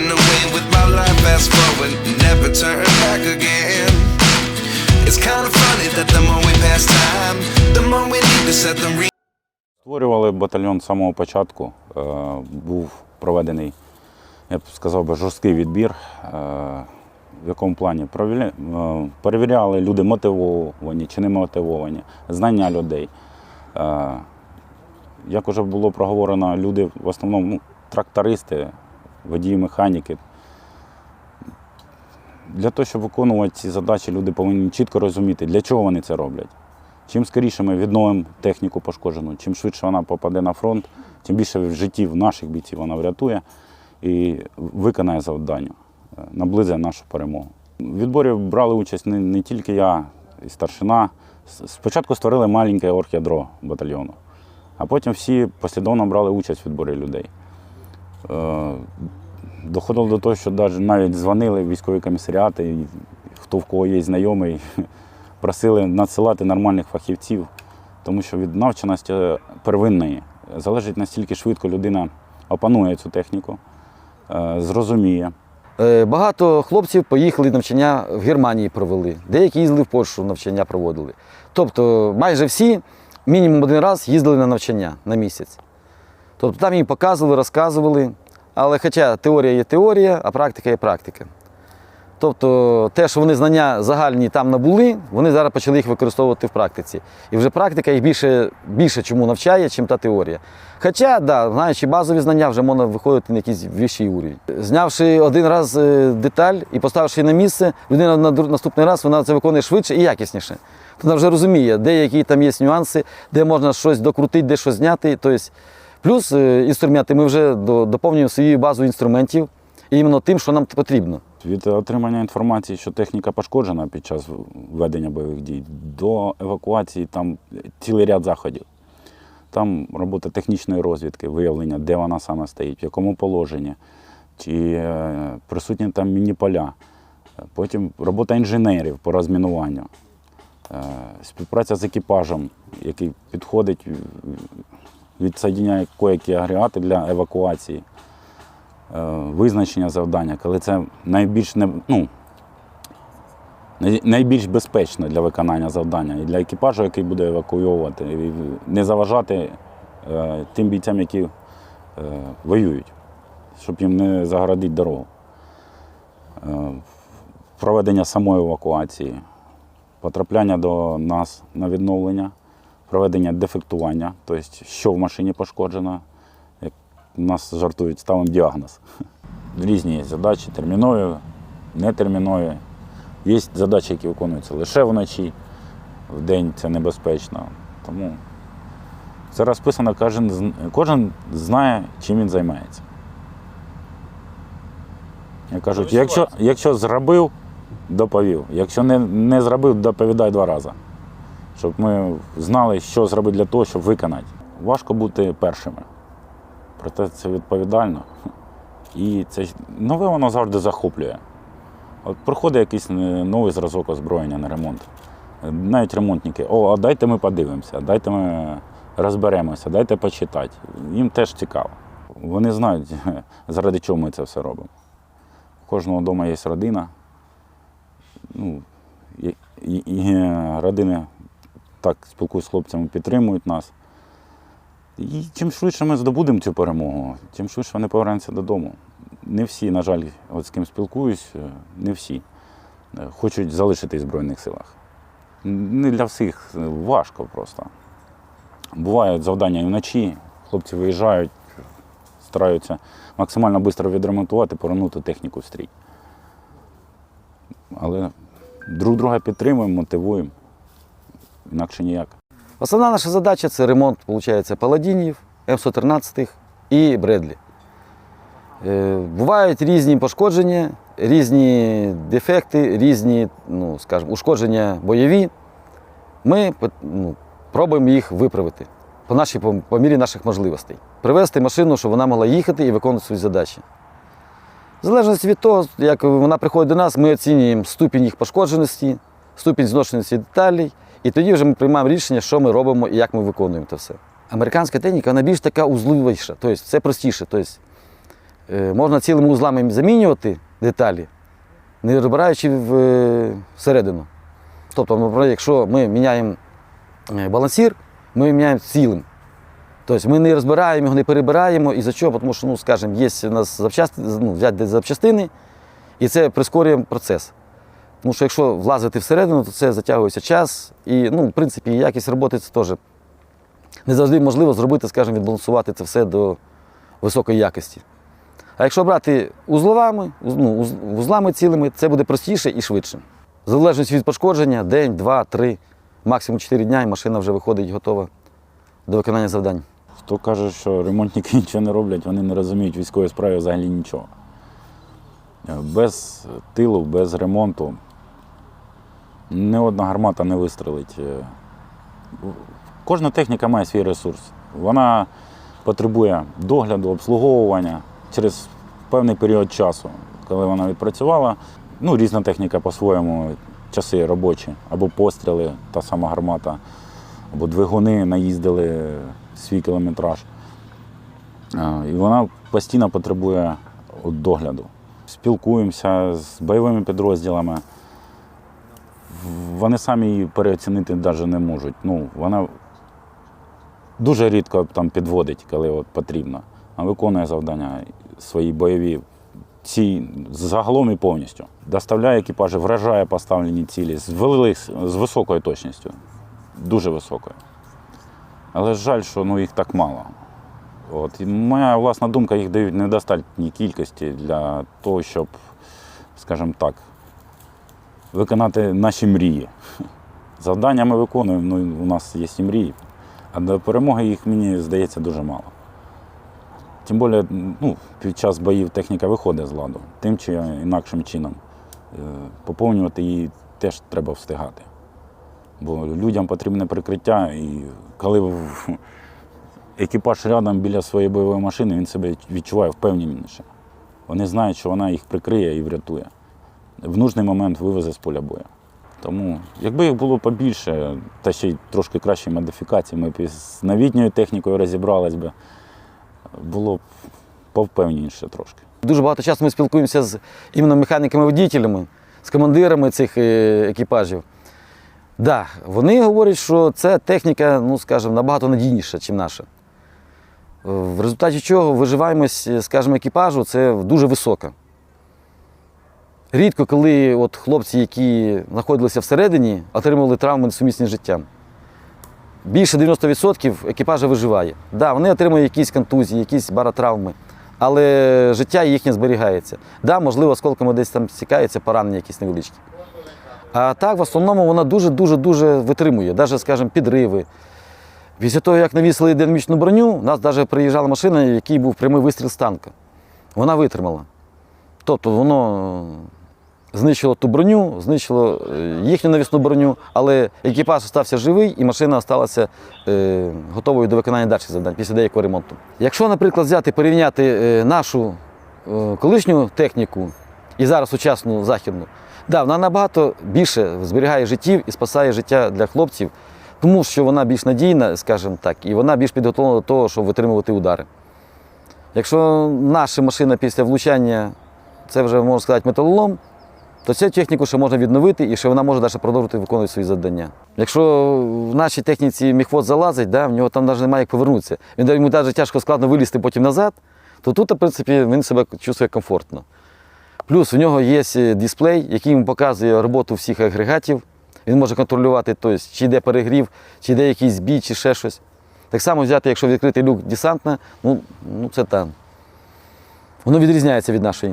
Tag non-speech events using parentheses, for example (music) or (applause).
ran away with my life, fast forward, never turn back again. It's kind of funny that the more we pass time, the more we need to set them re- Створювали батальйон з самого початку. Е, Був проведений, я б сказав би, жорсткий відбір. Е, В якому плані? Е, Перевіряли, люди мотивовані чи не мотивовані, знання людей. Е, Як вже було проговорено, люди в основному ну, трактористи, водії, механіки. Для того, щоб виконувати ці задачі, люди повинні чітко розуміти, для чого вони це роблять. Чим скоріше ми відновимо техніку пошкоджену, чим швидше вона попаде на фронт, тим більше в житті наших бійців вона врятує і виконає завдання, е, наблизить нашу перемогу. В відборі брали участь не, не тільки я, і старшина. Спочатку створили маленьке оргядро батальйону, а потім всі послідовно брали участь в відборі людей. Е, Доходило до того, що навіть- дзвонили військові комісаріати, хто в кого є знайомий, (laughs) просили надсилати нормальних фахівців, тому що від навченості первинної залежить настільки швидко людина опанує цю техніку, е, зрозуміє. Е, Багато хлопців поїхали навчання в Германії провели, деякі їздили в Польщу, навчання проводили. Тобто майже всі мінімум один раз їздили на навчання на місяць. Тобто там їм показували, розказували. Але хоча теорія є теорія, а практика є практика. Тобто те, що вони знання загальні там набули, вони зараз почали їх використовувати в практиці. І вже практика їх більше, більше чому навчає, чим та теорія. Хоча, да, знаючи базові знання, вже можна виходити на якийсь вищий уровень. Знявши один раз е, деталь і поставивши її на місце, людина на наступний раз вона це виконує швидше і якісніше. Вона вже розуміє, де які там є нюанси, де можна щось докрутити, де щось зняти. Тобто, плюс е, інструменти ми вже доповнюємо свою базу інструментів іменно тим, що нам потрібно. Від отримання інформації, що техніка пошкоджена під час ведення бойових дій, до евакуації там цілий ряд заходів. Там робота технічної розвідки, виявлення, де вона саме стоїть, в якому положенні, чи е, присутні там міні-поля. Потім робота інженерів по розмінуванню, Е, співпраця з екіпажем, який підходить, відсоединяє коякі агрегати для евакуації е, визначення завдання, коли це найбільш не, ну, найбільш безпечно для виконання завдання і для екіпажу, який буде евакуйовувати, і не заважати е, тим бійцям, які е, воюють, щоб їм не загородити дорогу. Проведення самої евакуації, потрапляння до нас на відновлення, проведення дефектування, тобто що в машині пошкоджено, як нас жартують, ставимо діагноз. (laughs) Різні задачі, термінові, нетермінові. Є задачі, які виконуються лише вночі, в день це небезпечно. Тому це розписано, кожен, кожен знає, чим він займається. Як кажуть, якщо, якщо зробив, доповів. Якщо не, не зробив, доповідай два рази. Щоб ми знали, що зробити для того, щоб виконати. Важко бути першими. Проте це відповідально. І це нове воно завжди захоплює. От приходить якийсь е, новий зразок озброєння на ремонт. Навіть ремонтники, о, а дайте ми подивимося, дайте ми розберемося, дайте почитати. Їм теж цікаво. Вони знають, (laughs) заради чого ми це все робимо. У кожного вдома є родина. Ну, і, і, і е, родини так спілкуюсь з хлопцями, підтримують нас. І чим швидше ми здобудемо цю перемогу, тим швидше вони повернуться додому. Не всі, на жаль, от з ким спілкуюсь, е, не всі е, хочуть залишитись в Збройних силах. Не для всіх е, важко просто. Бувають завдання і вночі, хлопці виїжджають, стараються максимально швидко відремонтувати, повернути техніку в стрій. Але друг друга підтримуємо, мотивуємо. Інакше ніяк. Основна наша задача це ремонт, виходить, паладінів, М113 і Бредлі. Е, Бувають різні пошкодження, різні дефекти, різні ну, скажімо, ушкодження бойові. Ми ну, пробуємо їх виправити по, нашій, по, по мірі наших можливостей. Привезти машину, щоб вона могла їхати і виконувати свої задачі. В залежності від того, як вона приходить до нас, ми оцінюємо ступінь їх пошкодженості, ступінь зношеності деталей, і тоді вже ми приймаємо рішення, що ми робимо і як ми виконуємо це все. Американська техніка вона більш така узливіша, тобто це простіше. Тобто, е, можна цілими узлами замінювати деталі, не розбираючи е, всередину. Тобто, якщо ми міняємо е, балансір, ми міняємо цілим. Тобто ми не розбираємо його, не перебираємо. І за чого? Тому що, ну, скажімо, є у нас запчасти, ну, взяти запчастини, і це прискорює процес. Тому що якщо влазити всередину, то це затягується час. І, ну, в принципі, якість роботи це теж не завжди можливо зробити, скажімо, відбалансувати це все до високої якості. А якщо брати узловами, уз- ну, уз- вузлами цілими, це буде простіше і швидше. В залежності від пошкодження, день, два, три, максимум чотири дня, і машина вже виходить готова до виконання завдань. Хто каже, що ремонтники (laughs) нічого не роблять, вони не розуміють військової справи взагалі нічого. Без тилу, без ремонту ні одна гармата не вистрелить. Е, Кожна техніка має свій ресурс. Вона потребує догляду, обслуговування через певний період часу, коли вона відпрацювала. Ну, різна техніка по-своєму, часи робочі, або постріли, та сама гармата, або двигуни наїздили свій кілометраж. І вона постійно потребує догляду. Спілкуємося з бойовими підрозділами. Вони самі її переоцінити навіть не можуть. Ну, вона дуже рідко там підводить, коли от потрібно, а виконує завдання свої бойові ці загалом і повністю. Доставляє екіпажі, вражає поставлені цілі з, велик- з високою точністю, дуже високою. Але жаль, що ну, їх так мало. От. І моя власна думка, їх дають недостатній кількості для того, щоб, скажімо так, виконати наші мрії. Завдання ми виконуємо, ну, у нас є і мрії, а до перемоги їх, мені здається, дуже мало. Тим більше ну, під час боїв техніка виходить з ладу, тим чи інакшим чином. Е, Поповнювати її теж треба встигати. Бо людям потрібне прикриття, і коли (laughs) екіпаж рядом біля своєї бойової машини, він себе відчуває впевненіше. Вони знають, що вона їх прикриє і врятує. В нужний момент вивезе з поля бою. Тому, якби їх було побільше, та ще й трошки кращі модифікації, ми б із новітньою технікою розібрались би, було б повпевненіше трошки. Дуже багато часу ми спілкуємося з іменно механіками-водітелями, з командирами цих е, екіпажів. Да, вони говорять, що ця техніка, ну скажімо, набагато надійніша, ніж наша. В результаті чого виживаємось, е, скажімо, екіпажу це дуже висока. Рідко, коли от хлопці, які знаходилися всередині, отримували травми несумісні з життям. Більше 90% екіпажа виживає. Да, вони отримують якісь контузії, якісь баротравми, але життя їхнє зберігається. Да, можливо, осколками десь там стікаються, поранення якісь невеличкі. А так, в основному, вона дуже-дуже дуже витримує, навіть, скажімо, підриви. Після того, як навісили динамічну броню, у нас навіть приїжджала машина, в якій був прямий вистріл з танка. Вона витримала. Тобто воно знищило ту броню, знищило е, їхню навісну броню, але екіпаж залишився живий і машина залишилася е, готовою до виконання далі завдань після деякого ремонту. Якщо, наприклад, взяти порівняти е, нашу е, колишню техніку і зараз сучасну західну, да, вона набагато більше зберігає життів і спасає життя для хлопців, тому що вона більш надійна, скажімо так, і вона більш підготовлена до того, щоб витримувати удари. Якщо наша машина після влучання це вже можна сказати металолом, то цю техніку ще можна відновити і ще вона може далі продовжувати виконувати свої завдання. Якщо в нашій техніці міхвод залазить, да, в нього там навіть немає як повернутися, він йому навіть тяжко складно вилізти потім назад, то тут, в принципі, він себе чувствує комфортно. Плюс у нього є дисплей, який йому показує роботу всіх агрегатів. Він може контролювати, тобто, чи йде перегрів, чи йде якийсь бій, чи ще щось. Так само взяти, якщо відкрити люк десантна, ну, ну це там. Воно відрізняється від нашої.